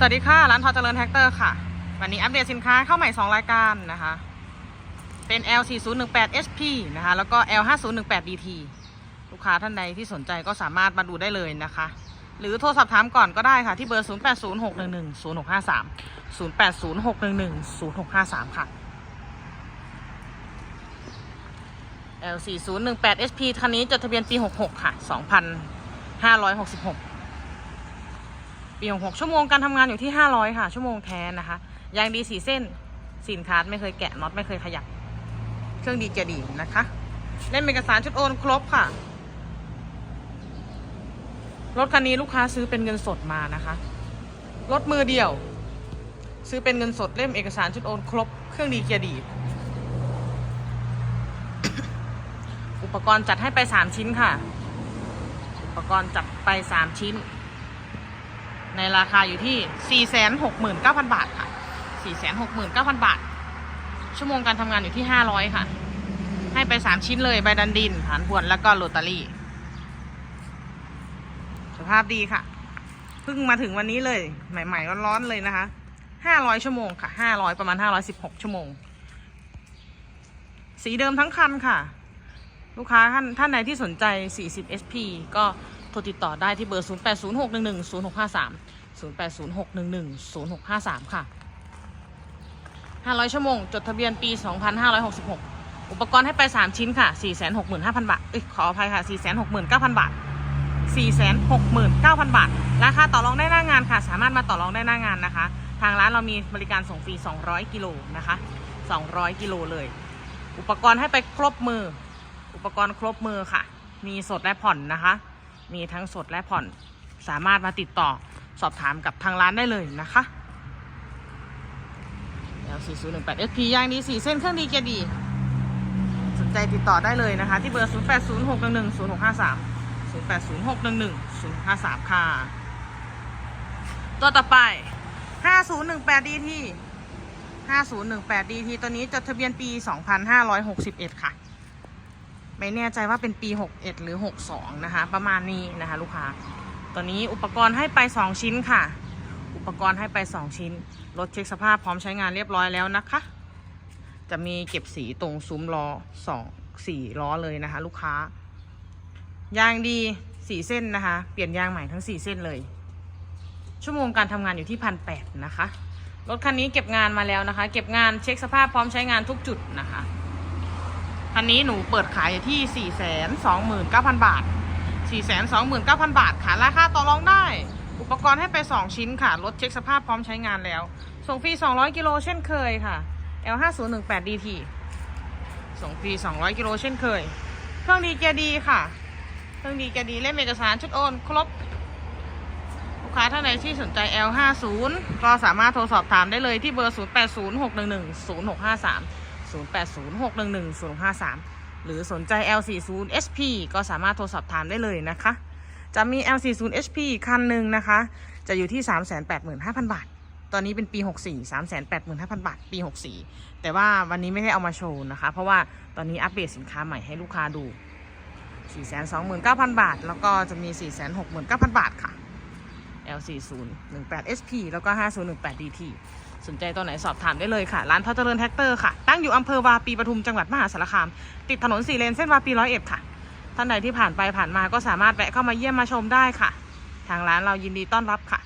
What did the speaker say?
สวัสดีค่ะ ร้านทอเจริญแท็กเตอร์ค่ะ วันนี้อัปเดตสินค้าเข้าใหม่ 2 รายการนะคะ เป็น L4018 HP นะคะ แล้วก็ L5018 DT ลูกค้าท่านใดที่สนใจก็สามารถมาดูได้เลยนะคะ หรือโทรสอบถามก่อนก็ได้ค่ะ ที่เบอร์ 0806110653 0806110653 ค่ะ L4018 HP คันนี้จดทะเบียนปี 66 ค่ะ 2566 ปี66ชั่วโมงการทำงานอยู่ที่ 500 ค่ะ ชั่วโมงแทนนะคะยางดีสีเส้นสินค้าไม่เคยแกะน็อตไม่เคยขยับ เครื่องดีเกียดีนะคะเล่นเอกสารชุดโอนครบค่ะ รถคันนี้ลูกค้าซื้อเป็นเงินสดมานะคะ รถมือเดียว ซื้อเป็นเงินสดเล่มเอกสารชุดโอนครบ เครื่องดีเกียร์ดี อุปกรณ์จัดให้ไปสามชิ้นค่ะ อุปกรณ์จัดไปสามชิ้น ในราคาอยู่ที่ 469,000 บาทค่ะ 469,000 บาท ชั่วโมงการทำงานอยู่ที่ 500 ค่ะ ให้ไป 3 ชิ้นเลยใบดันดินฐานพวนแล้วก็โรตารี่ สภาพดีค่ะ เพิ่งมาถึงวันนี้เลย ใหม่ๆร้อนๆเลยนะคะ 500 ชั่วโมงค่ะ 500 ประมาณ 516 ชั่วโมง สีเดิมทั้งคันค่ะ ลูกค้าท่านท่านใดที่สนใจ 40 SP ก็ โทรติดต่อได้ที่เบอร์ 0806110653 0806110653 ค่ะ 500 ชั่วโมง จดทะเบียนปี 2566 อุปกรณ์ให้ไป 3 ชิ้นค่ะ 465,000 บาทเอ้ยขออภัยค่ะ 469,000 บาท 469,000 บาท ราคาต่อรองได้หน้างานค่ะ สามารถมาต่อรองได้หน้างานนะคะ ทางร้านเรามีบริการส่งฟรี 200 กิโลนะคะ 200 กิโลเลย อุปกรณ์ให้ไปครบมือ อุปกรณ์ครบมือค่ะ มีสดและผ่อนนะคะ มีทั้งสดและผ่อนสามารถมาติดต่อสอบถามกับทางร้านได้เลยนะคะแล้ว4018 SP ยางดี4เส้นเครื่องดีเกียร์ดี สนใจติดต่อได้เลยนะคะ ที่เบอร์ 0806110653 0806110653 ค่ะ ตัวต่อไป 5018 DT 5018 DT ตัวนี้จดทะเบียนปี 2561 ค่ะ ไม่แน่ใจว่าเป็นปี 61 หรือ 62 นะคะ ประมาณนี้นะคะ ลูกค้าตอนนี้อุปกรณ์ให้ไป 2 ชิ้นค่ะ อุปกรณ์ให้ไป 2 ชิ้น รถเช็คสภาพพร้อมใช้งานเรียบร้อยแล้วนะคะ จะมีเก็บสีตรงซุ้มล้อสองสี่ล้อเลยนะคะ ลูกค้ายางดีสี่เส้นนะคะ เปลี่ยนยางใหม่ทั้งสี่เส้นเลย ชั่วโมงการทำงานอยู่ที่พันแปดนะคะ รถคันนี้เก็บงานมาแล้วนะคะ เก็บงานเช็คสภาพพร้อมใช้งานทุกจุดนะคะ คันนี้หนูเปิดขายที่ 4 2 9 0 0 0 บาท 4 2 9 0 0 0 บาทค่ะราคาต่อรองได้ อุปกรณ์ให้ไป 2 ชิ้นค่ะ รถเช็คสภาพพร้อมใช้งานแล้ว ส่งฟรี 200 กิโลเช่นเคยค่ะ L5018 DT ส่งฟรี 200 กิโลเช่นเคย เครื่องดีเกียร์ดีค่ะ เครื่องดีเกียร์ดีเล่มเอกสารชุดโอนครบ ลูกค้าท่านใดที่สนใจ L50 ก็สามารถโทรสอบถามได้เลยที่เบอร์ 0806110653 0806110653 หรือสนใจ L40 HP ก็สามารถโทรสอบถามได้เลยนะคะ จะมี L40 HP คันหนึ่งนะคะ จะอยู่ที่ 385,000 บาท ตอนนี้เป็นปี 64 385,000 บาท ปี 64 แต่ว่าวันนี้ไม่ได้เอามาโชว์นะคะ เพราะว่าตอนนี้อัปเดตสินค้าใหม่ให้ลูกค้าดู 429,000 บาท แล้วก็จะมี 469,000 บาทค่ะ L40 18 SP แล้วก็ 5018 DT สนใจตัวไหนสอบถามได้เลยค่ะ ร้านทอเจริญแท็กเตอร์ค่ะ ตั้งอยู่อำเภอวาปีปทุมจังหวัดมหาสารคาม ติดถนนสี่เลนเส้นวาปีร้อยเอ็ดค่ะท่านใดที่ผ่านไปผ่านมาก็สามารถแวะเข้ามาเยี่ยมมาชมได้ค่ะ ทางร้านเรายินดีต้อนรับค่ะ